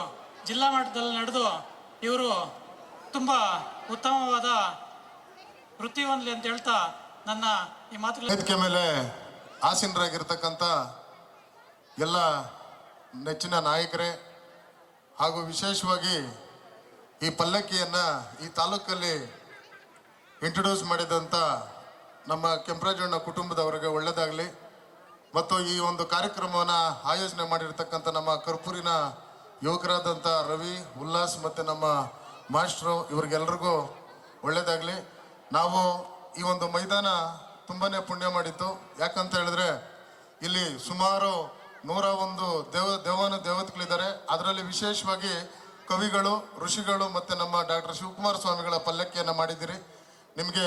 ಜಿಲ್ಲಾ ಮಟ್ಟದಲ್ಲಿ ನಡೆದು ಇವರು ತುಂಬ ಉತ್ತಮವಾದ ವೃತ್ತಿ ಅಂತ ಹೇಳ್ತಾ ನನ್ನ ಈ ಮಾತುಗಳ ವೇದಿಕೆ ಮೇಲೆ ಆಸೀನರಾಗಿರ್ತಕ್ಕಂಥ ಎಲ್ಲ ನೆಚ್ಚಿನ ನಾಯಕರೇ ಹಾಗೂ ವಿಶೇಷವಾಗಿ ಈ ಪಲ್ಲಕ್ಕಿಯನ್ನ ಈ ತಾಲೂಕಲ್ಲಿ ಇಂಟ್ರೊಡ್ಯೂಸ್ ಮಾಡಿದಂಥ ನಮ್ಮ ಕೆಂಪರಾಜಣ್ಣ ಕುಟುಂಬದವರಿಗೆ ಒಳ್ಳೆಯದಾಗಲಿ ಮತ್ತು ಈ ಒಂದು ಕಾರ್ಯಕ್ರಮವನ್ನು ಆಯೋಜನೆ ಮಾಡಿರ್ತಕ್ಕಂಥ ನಮ್ಮ ಕರ್ಪೂರಿನ ಯುವಕರಾದಂಥ ರವಿ ಉಲ್ಲಾಸ್ ಮತ್ತು ನಮ್ಮ ಮಾಸ್ಟ್ರು ಇವ್ರಿಗೆಲ್ರಿಗೂ ಒಳ್ಳೆಯದಾಗಲಿ. ನಾವು ಈ ಒಂದು ಮೈದಾನ ತುಂಬಾನೇ ಪುಣ್ಯ ಮಾಡಿತ್ತು. ಯಾಕಂತ ಹೇಳಿದ್ರೆ, ಇಲ್ಲಿ ಸುಮಾರು ನೂರ ಒಂದು ದೇವ, ದೇವಾನು ದೇವತೆಗಳಿದ್ದಾರೆ. ಅದರಲ್ಲಿ ವಿಶೇಷವಾಗಿ ಕವಿಗಳು, ಋಷಿಗಳು ಮತ್ತು ನಮ್ಮ ಡಾಕ್ಟರ್ ಶಿವಕುಮಾರ ಸ್ವಾಮಿಗಳ ಪಲ್ಲಕ್ಕಿಯನ್ನು ಮಾಡಿದ್ದೀರಿ. ನಿಮಗೆ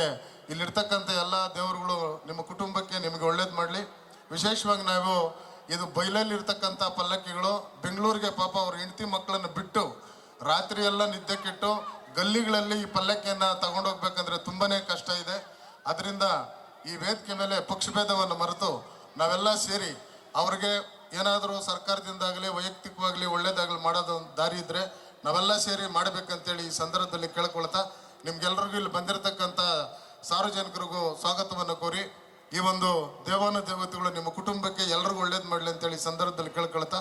ಇಲ್ಲಿರ್ತಕ್ಕಂಥ ಎಲ್ಲ ದೇವರುಗಳು ನಿಮ್ಮ ಕುಟುಂಬಕ್ಕೆ ನಿಮಗೆ ಒಳ್ಳೇದು ಮಾಡಲಿ. ವಿಶೇಷವಾಗಿ ನಾವು ಇದು ಬಯಲಲ್ಲಿರ್ತಕ್ಕಂಥ ಪಲ್ಲಕ್ಕಿಗಳು, ಬೆಂಗಳೂರಿಗೆ ಪಾಪ ಅವ್ರ ಹೆಂಡತಿ ಮಕ್ಕಳನ್ನು ಬಿಟ್ಟು ರಾತ್ರಿ ಎಲ್ಲ ನಿದ್ದೆ ಕೆಟ್ಟು ಗಲ್ಲಿಗಳಲ್ಲಿ ಈ ಪಲ್ಲಕ್ಕಿಯನ್ನು ತಗೊಂಡೋಗ್ಬೇಕಂದ್ರೆ ತುಂಬಾನೇ ಕಷ್ಟ ಇದೆ. ಅದರಿಂದ ಈ ವೇದಿಕೆ ಮೇಲೆ ಪಕ್ಷಭೇದವನ್ನು ಮರೆತು ನಾವೆಲ್ಲ ಸೇರಿ ಅವ್ರಿಗೆ ಏನಾದರೂ ಸರ್ಕಾರದಿಂದಾಗಲಿ, ವೈಯಕ್ತಿಕವಾಗಲಿ ಒಳ್ಳೇದಾಗಲಿ ಮಾಡೋದು ದಾರಿ ಇದ್ರೆ ನಾವೆಲ್ಲ ಸೇರಿ ಮಾಡಬೇಕಂತೇಳಿ ಈ ಸಂದರ್ಭದಲ್ಲಿ ಕೇಳ್ಕೊಳ್ತಾ ನಿಮ್ಗೆಲ್ರಿಗೂ ಇಲ್ಲಿ ಬಂದಿರತಕ್ಕಂಥ ಸಾರ್ವಜನಿಕರಿಗೂ ಸ್ವಾಗತವನ್ನು ಕೋರಿ ಈ ಒಂದು ದೇವಾನು ದೇವತೆಗಳು ನಿಮ್ಮ ಕುಟುಂಬಕ್ಕೆ ಎಲ್ರಿಗೂ ಒಳ್ಳೇದು ಮಾಡಲಿ ಅಂತೇಳಿ ಸಂದರ್ಭದಲ್ಲಿ ಕೇಳ್ಕೊಳ್ತಾ.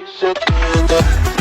Music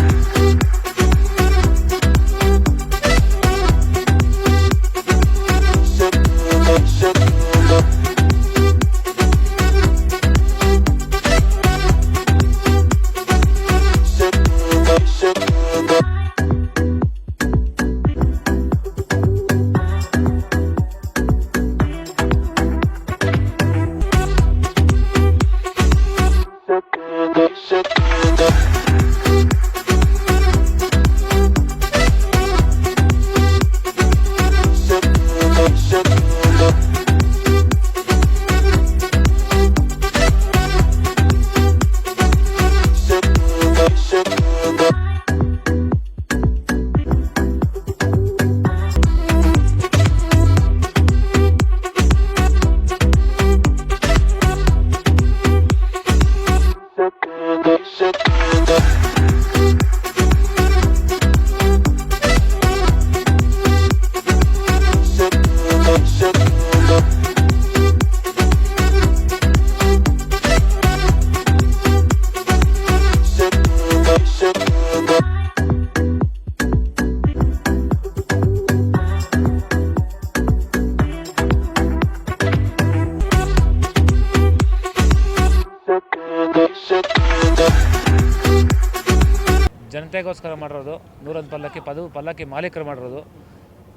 ಪಲ್ಲಕ್ಕಿ ಮಾಲೀಕರು ಮಾಡಿರೋದು.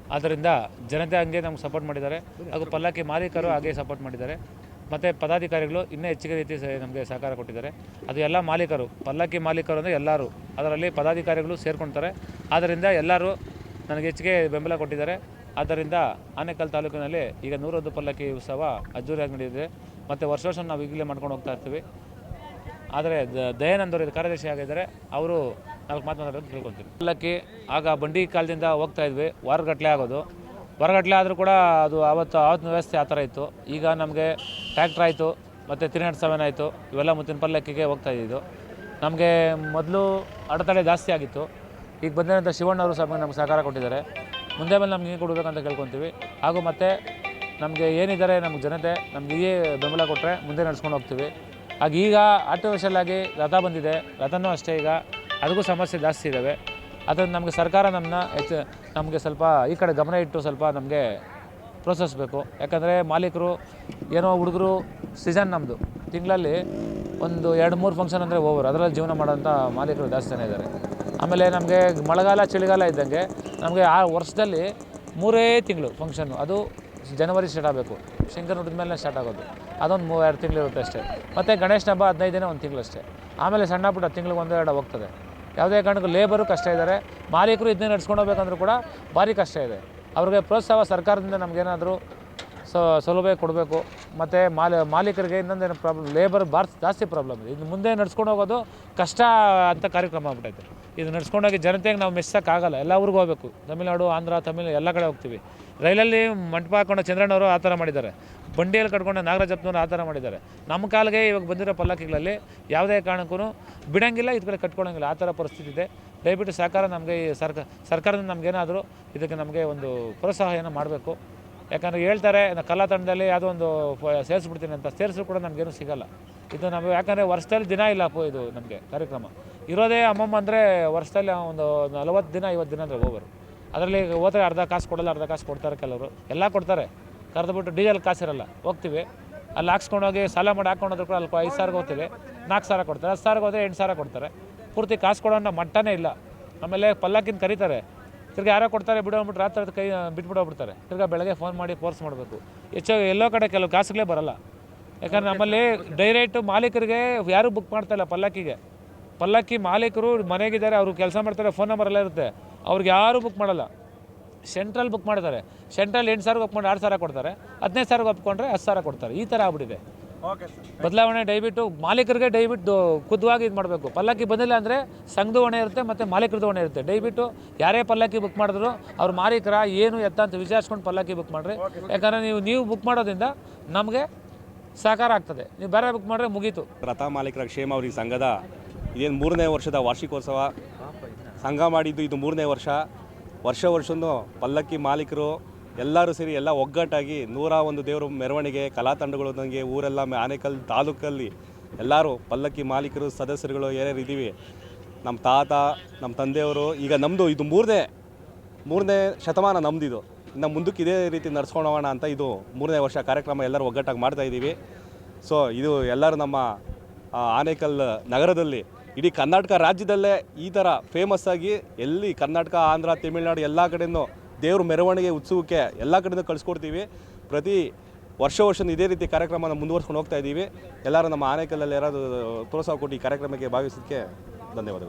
ಆದ್ದರಿಂದ ಜನತೆ ಹಂಗೆ ನಮ್ಗೆ ಸಪೋರ್ಟ್ ಮಾಡಿದ್ದಾರೆ. ಹಾಗೂ ಪಲ್ಲಕ್ಕಿ ಮಾಲೀಕರು ಹಾಗೆ ಸಪೋರ್ಟ್ ಮಾಡಿದ್ದಾರೆ. ಮತ್ತು ಪದಾಧಿಕಾರಿಗಳು ಇನ್ನೂ ಹೆಚ್ಚಿಗೆ ರೀತಿ ನಮಗೆ ಸಹಕಾರ ಕೊಟ್ಟಿದ್ದಾರೆ. ಅದು ಎಲ್ಲ ಮಾಲೀಕರು, ಪಲ್ಲಕ್ಕಿ ಮಾಲೀಕರು ಅಂದರೆ ಎಲ್ಲರೂ. ಅದರಲ್ಲಿ ಪದಾಧಿಕಾರಿಗಳು ಸೇರ್ಕೊಳ್ತಾರೆ ಆದ್ದರಿಂದ ಎಲ್ಲರೂ ನನಗೆ ಹೆಚ್ಚಿಗೆ ಬೆಂಬಲ ಕೊಟ್ಟಿದ್ದಾರೆ. ಆದ್ದರಿಂದ ಆನೇಕಲ್ ತಾಲೂಕಿನಲ್ಲಿ ಈಗ ನೂರೊಂದು ಪಲ್ಲಕ್ಕಿ ಉತ್ಸವ ಅದ್ದೂರಿಯಾಗಿ ನಡೆದಿದೆ. ಮತ್ತು ವರ್ಷ ವರ್ಷ ನಾವು ಈಗಲೇ ಮಾಡ್ಕೊಂಡು ಹೋಗ್ತಾ ಇರ್ತೀವಿ. ಆದರೆ ದ- ದಯಾನಂದ್ ಅವರು ಇದು ಕಾರ್ಯದರ್ಶಿ ಆಗಿದ್ದಾರೆ. ಅವರು ನಾಲ್ಕು ಮಾತು ಮಾತಾಡೋದು ತಿಳ್ಕೊತೀನಿ. ಪಲ್ಲಕ್ಕಿ ಆಗ ಬಂಡಿ ಕಾಲದಿಂದ ಹೋಗ್ತಾ ಇದ್ವಿ. ವಾರಗಟ್ಟಲೆ ಆಗೋದು. ವಾರಗಟ್ಟಲೆ ಆದರೂ ಕೂಡ ಅದು ಆವತ್ತು ಆವತ್ತಿನ ವ್ಯವಸ್ಥೆ ಆ ಥರ ಇತ್ತು. ಈಗ ನಮಗೆ ಟ್ರ್ಯಾಕ್ಟ್ರ್ ಆಯಿತು, ಮತ್ತು ತ್ರೀ ಹಂಡ್ರೆಡ್ ಸೆವೆನ್ ಆಯಿತು. ಇವೆಲ್ಲ ಮುತ್ತಿನ ಪಲ್ಲಕ್ಕಿಗೆ ಹೋಗ್ತಾ ಇದ್ದಿದ್ದು. ನಮಗೆ ಮೊದಲು ಅಡೆತಡೆ ಜಾಸ್ತಿ ಆಗಿತ್ತು. ಈಗ ಬಂದಿರೋಂಥ ಶಿವಣ್ಣವರು ಸಹ ನಮ್ಗೆ ಸಹಕಾರ ಕೊಟ್ಟಿದ್ದಾರೆ. ಮುಂದೆ ಮೇಲೆ ನಮ್ಗೆ ಏನು ಕೊಡಬೇಕಂತ ಕೇಳ್ಕೊತೀವಿ. ಹಾಗೂ ಮತ್ತು ನಮಗೆ ಏನಿದ್ದಾರೆ ನಮ್ಮ ಜನತೆ, ನಮ್ಗೆ ಈ ಬೆಂಬಲ ಕೊಟ್ಟರೆ ಮುಂದೆ ನಡ್ಸ್ಕೊಂಡು ಹೋಗ್ತೀವಿ. ಹಾಗೆ ಈಗ ಆರ್ಟಿಫಿಷಿಯಲ್ ಆಗಿ ರಥ ಬಂದಿದೆ. ರಥನೂ ಅಷ್ಟೇ ಈಗ. ಅದಕ್ಕೂ ಸಮಸ್ಯೆ ಜಾಸ್ತಿ ಇದ್ದಾವೆ. ಅದನ್ನು ನಮಗೆ ಸರ್ಕಾರ ನಮ್ಮನ್ನ ಹೆಚ್ಚು, ನಮಗೆ ಸ್ವಲ್ಪ ಈ ಕಡೆ ಗಮನ ಇಟ್ಟು ಸ್ವಲ್ಪ ನಮಗೆ ಪ್ರೋತ್ಸಾಹಿಸಬೇಕು. ಯಾಕಂದರೆ ಮಾಲೀಕರು, ಏನೋ ಹುಡುಗರು ಸೀಸನ್ ನಮ್ಮದು ತಿಂಗಳಲ್ಲಿ ಒಂದು ಎರಡು, ಮೂರು ಫಂಕ್ಷನ್ ಅಂದರೆ ಓವರ್ ಅದರಲ್ಲಿ ಜೀವನ ಮಾಡೋಂಥ ಮಾಲೀಕರು ಜಾಸ್ತಿ ಜನ ಇದ್ದಾರೆ. ಆಮೇಲೆ ನಮಗೆ ಮಳೆಗಾಲ, ಚಳಿಗಾಲ ಇದ್ದಂಗೆ ನಮಗೆ ಆ ವರ್ಷದಲ್ಲಿ ಮೂರೇ ತಿಂಗಳು ಫಂಕ್ಷನ್ನು ಅದು ಜನವರಿ ಸ್ಟಾರ್ಟ್ ಆಗಬೇಕು. ಶಂಕರ ಹುಟ್ಟಿದ ಮೇಲೆ ಸ್ಟಾರ್ಟ್ ಆಗೋದು. ಅದೊಂದು ಮೂವ ಎರಡು ತಿಂಗಳು ಇರುತ್ತೆ ಅಷ್ಟೇ. ಮತ್ತು ಗಣೇಶ ಹಬ್ಬ ಹದಿನೈದು ದಿನ ಒಂದು ತಿಂಗಳು ಅಷ್ಟೇ ಆಮೇಲೆ ಸಣ್ಣ ಪುಟ್ಟ ತಿಂಗಳಿಗೆ ಒಂದು ಎರಡು ಹೋಗ್ತದೆ. ಯಾವುದೇ ಕಾರಣಕ್ಕೂ ಲೇಬರು ಕಷ್ಟ ಇದ್ದಾರೆ. ಮಾಲೀಕರು ಇದನ್ನೇ ನಡೆಸ್ಕೊಂಡು ಹೋಗ್ಬೇಕಂದ್ರೂ ಕೂಡ ಭಾರಿ ಕಷ್ಟ ಇದೆ. ಅವ್ರಿಗೆ ಪ್ರೋತ್ಸಾಹ ಸರ್ಕಾರದಿಂದ ನಮಗೇನಾದರೂ ಸೊ, ಸೌಲಭ್ಯ ಕೊಡಬೇಕು. ಮತ್ತು ಮಾಲಿ, ಮಾಲೀಕರಿಗೆ ಇನ್ನೊಂದೇನು ಪ್ರಾಬ್ಲಮ್ ಲೇಬರ್ ಬಾರ್ ಜಾಸ್ತಿ ಪ್ರಾಬ್ಲಮ್ ಇದೆ. ಇದು ಮುಂದೆ ನಡ್ಸ್ಕೊಂಡು ಹೋಗೋದು ಕಷ್ಟ ಅಂತ ಕಾರ್ಯಕ್ರಮ ಆಗ್ಬಿಟ್ಟೈತೆ ಇದು ನಡ್ಸ್ಕೊಂಡೋಗಿ ಜನತೆಗೆ ನಾವು ಮೆಸ್ಸೋಕ್ಕಾಗಲ್ಲ ಎಲ್ಲ ಊರಿಗೂ ಹೋಗಬೇಕು. ತಮಿಳ್ನಾಡು, ಆಂಧ್ರ, ತಮಿಳು ಎಲ್ಲ ಕಡೆ ಹೋಗ್ತೀವಿ. ರೈಲಲ್ಲಿ ಮಂಟಪ ಹಾಕೊಂಡು ಚಂದ್ರಣ್ಣವರು ಆ ಥರ ಮಾಡಿದ್ದಾರೆ. ಬಂಡಿಯಲ್ಲಿ ಕಟ್ಕೊಂಡು ನಾಗರಾಜಪ್ಪನವರು ಆ ಥರ ಮಾಡಿದ್ದಾರೆ. ನಮ್ಮ ಕಾಲಿಗೆ ಇವಾಗ ಬಂದಿರೋ ಪಲ್ಲಕ್ಕಿಗಳಲ್ಲಿ ಯಾವುದೇ ಕಾರಣಕ್ಕೂ ಬಿಡೋಂಗಿಲ್ಲ ಇದು ಕಡೆ ಕಟ್ಕೊಳಂಗಿಲ್ಲ. ಆ ಥರ ಪರಿಸ್ಥಿತಿ ಇದೆ. ದಯವಿಟ್ಟು ಸರ್ಕಾರ ನಮಗೆ ಈ ಸರ್ಕ, ಸರ್ಕಾರದಿಂದ ನಮಗೇನಾದರೂ ಇದಕ್ಕೆ ನಮಗೆ ಒಂದು ಪ್ರೋತ್ಸಾಹ ಏನೋ ಮಾಡಬೇಕು. ಯಾಕಂದರೆ ಹೇಳ್ತಾರೆ ಕಲಾ ತಂಡದಲ್ಲಿ ಯಾವುದೋ ಒಂದು ಸೇರಿಸ್ಬಿಡ್ತೀನಿ ಅಂತ ಸೇರಿಸಿದ್ರು ಕೂಡ ನಮಗೇನು ಸಿಗಲ್ಲ. ಇದು ನಮಗೆ ಯಾಕಂದರೆ ವರ್ಷದಲ್ಲಿ ದಿನ ಇಲ್ಲ ಅಪ್ಪು ಇದು ನಮಗೆ ಕಾರ್ಯಕ್ರಮ. ಇರೋದೇ ಅಮ್ಮಮ್ಮ ಅಂದರೆ ವರ್ಷದಲ್ಲಿ ಒಂದು ನಲವತ್ತು ದಿನ, ಐವತ್ತು ದಿನ ಅಂದರೆ ಹೋಗೋರು ಅದರಲ್ಲಿ ಹೋದ್ರೆ ಅರ್ಧ ಕಾಸು ಕೊಡಲ್ಲ, ಅರ್ಧ ಕಾಸು ಕೊಡ್ತಾರೆ ಕೆಲವರು. ಎಲ್ಲ ಕೊಡ್ತಾರೆ. ಕರೆದುಬಿಟ್ಟು ಡೀಸೆಲ್ ಕಾಸಿರಲ್ಲ, ಹೋಗ್ತೀವಿ. ಅಲ್ಲಿ ಹಾಕ್ಸ್ಕೊಂಡೋಗಿ ಸಾಲ ಮಾಡಿ ಹಾಕ್ಕೊಂಡೋದ್ರು ಕೂಡ ಅಲ್ಲಿ ಐದು ಸಾವಿರ ಹೋಗ್ತೀವಿ. ನಾಲ್ಕು ಸಾವಿರ ಕೊಡ್ತಾರೆ, ಹತ್ತು ಸಾವಿರ ಹೋದರೆ ಎಂಟು ಸಾವಿರ ಕೊಡ್ತಾರೆ. ಪೂರ್ತಿ ಕಾಸು ಕೊಡೋ ಮಟ್ಟನೇ ಇಲ್ಲ. ಆಮೇಲೆ ಪಲ್ಲಕ್ಕಿನ ಕರೀತಾರೆ ತಿರ್ಗಿ ಯಾರೋ ಕೊಡ್ತಾರೆ ಬಿಡೋ ಅಂದ್ಬಿಟ್ಟು ರಾತ್ರಿ ಕೈ ಬಿಟ್ಬಿಟ್ಟು ಹೋಗ್ಬಿಡ್ತಾರೆ ತಿರ್ಗಿ ಬೆಳಗ್ಗೆ ಫೋನ್ ಮಾಡಿ ಫೋರ್ಸ್ ಮಾಡಬೇಕು. ಹೆಚ್ಚಾಗಿ ಎಲ್ಲೋ ಕಡೆ ಕೆಲವು ಕಾಸುಗಳೇ ಬರಲ್ಲ. ಯಾಕಂದ್ರೆ ನಮ್ಮಲ್ಲಿ ಡೈರೆಕ್ಟು ಮಾಲೀಕರಿಗೆ ಯಾರೂ ಬುಕ್ ಮಾಡ್ತಾ ಇಲ್ಲ ಪಲ್ಲಕ್ಕಿಗೆ. ಪಲ್ಲಕ್ಕಿ ಮಾಲೀಕರು ಮನೆಗಿದ್ದಾರೆ ಅವರು ಕೆಲಸ ಮಾಡ್ತಾರೆ ಫೋನ್ ನಂಬರ್ ಎಲ್ಲ ಇರುತ್ತೆ. ಅವ್ರಿಗೆ ಯಾರೂ ಬುಕ್ ಮಾಡಲ್ಲ. ಸೆಂಟ್ರಲ್ ಬುಕ್ ಮಾಡಿದ್ದಾರೆ ಸೆಂಟ್ರಲ್ ಎಂಟು ಸಾವಿರ ಒಪ್ಕೊಂಡು ಆರು ಸಾವಿರ ಕೊಡ್ತಾರೆ. ಹದಿನೈದು ಸಾವಿರ ಒಪ್ಕೊಂಡ್ರೆ ಹತ್ತು ಸಾವಿರ ಕೊಡ್ತಾರೆ. ಈ ಥರ ಆಗ್ಬಿಟ್ಟಿದೆ. ಬದಲಾವಣೆ ದಯವಿಟ್ಟು ಮಾಲೀಕರಿಗೆ ದಯವಿಟ್ಟು ಖುದ್ವಾಗಿ ಇದು ಮಾಡಬೇಕು. ಪಲ್ಲಕ್ಕಿ ಬಂದಿಲ್ಲ ಅಂದರೆ ಸಂಘದ ಹೊಣೆ ಇರುತ್ತೆ ಮತ್ತು ಮಾಲೀಕರದ್ದು ಹೊಣೆ ಇರುತ್ತೆ. ದಯವಿಟ್ಟು ಯಾರೇ ಪಲ್ಲಕ್ಕಿ ಬುಕ್ ಮಾಡಿದ್ರು ಅವ್ರ ಮಾಲೀಕರ ಏನು ಎತ್ತ ಅಂತ ವಿಚಾರಿಸ್ಕೊಂಡು ಪಲ್ಲಕ್ಕಿ ಬುಕ್ ಮಾಡಿರಿ. ಯಾಕಂದರೆ ನೀವು ನೀವು ಬುಕ್ ಮಾಡೋದ್ರಿಂದ ನಮಗೆ ಸಹಕಾರ ಆಗ್ತದೆ. ನೀವು ಬೇರೆ ಬುಕ್ ಮಾಡಿದ್ರೆ ಮುಗೀತು. ರಥ ಮಾಲೀಕರ ಕ್ಷೇಮ ಅವ್ರಿಗೆ ಸಂಘದ. ಇದೇನು ಮೂರನೇ ವರ್ಷದ ವಾರ್ಷಿಕೋತ್ಸವ? ಸಂಘ ಮಾಡಿದ್ದು ಇದು ಮೂರನೇ ವರ್ಷ. ವರ್ಷ ವರ್ಷವೂ ಪಲ್ಲಕ್ಕಿ ಮಾಲೀಕರು ಎಲ್ಲರೂ ಸೇರಿ ಎಲ್ಲ ಒಗ್ಗಟ್ಟಾಗಿ ನೂರ ಒಂದು ದೇವರು ಮೆರವಣಿಗೆ, ಕಲಾ ನನಗೆ ಊರೆಲ್ಲ ಆನೆಕಲ್ ತಾಲೂಕಲ್ಲಿ ಎಲ್ಲರೂ ಪಲ್ಲಕ್ಕಿ ಮಾಲೀಕರು, ಸದಸ್ಯರುಗಳು ಯಾರ್ಯಾರು ಇದ್ದೀವಿ ನಮ್ಮ ತಾತ ನಮ್ಮ ತಂದೆಯವರು, ಈಗ ನಮ್ಮದು ಇದು ಮೂರನೇ ಮೂರನೇ ಶತಮಾನ ನಮ್ಮದಿದು ಇನ್ನು ಮುಂದಕ್ಕೆ ಇದೇ ರೀತಿ ನಡ್ಸ್ಕೊಂಡು ಹೋಗೋಣ ಅಂತ ಇದು ಮೂರನೇ ವರ್ಷ ಕಾರ್ಯಕ್ರಮ ಎಲ್ಲರೂ ಒಗ್ಗಟ್ಟಾಗಿ ಮಾಡ್ತಾ ಇದ್ದೀವಿ ಸೊ ಇದು ಎಲ್ಲರೂ ನಮ್ಮ ಆನೇಕಲ್ ನಗರದಲ್ಲಿ, ಇಡೀ ಕರ್ನಾಟಕ ರಾಜ್ಯದಲ್ಲೇ ಈ ಥರ ಫೇಮಸ್ ಆಗಿ ಎಲ್ಲಿ ಕರ್ನಾಟಕ, ಆಂಧ್ರ, ತಮಿಳುನಾಡು ಎಲ್ಲ ಕಡೆಯೂ ದೇವ್ರ ಮೆರವಣಿಗೆ ಉತ್ಸವಕ್ಕೆ ಎಲ್ಲ ಕಡೆಯಿಂದ ಕಳಿಸ್ಕೊಡ್ತೀವಿ. ಪ್ರತಿ ವರ್ಷ ವರ್ಷ ಇದೇ ರೀತಿ ಕಾರ್ಯಕ್ರಮನ ಮುಂದುವರ್ಸ್ಕೊಂಡು ಹೋಗ್ತಾ ಇದ್ದೀವಿ. ಎಲ್ಲರೂ ನಮ್ಮ ಆನೇಕಲ್ಲಲ್ಲಿ ಯಾರಾದರೂ ಪ್ರೋತ್ಸಾಹ ಕೊಟ್ಟು ಈ ಕಾರ್ಯಕ್ರಮಕ್ಕೆ ಭಾಗವಹಿಸೋದಕ್ಕೆ ಧನ್ಯವಾದಗಳು.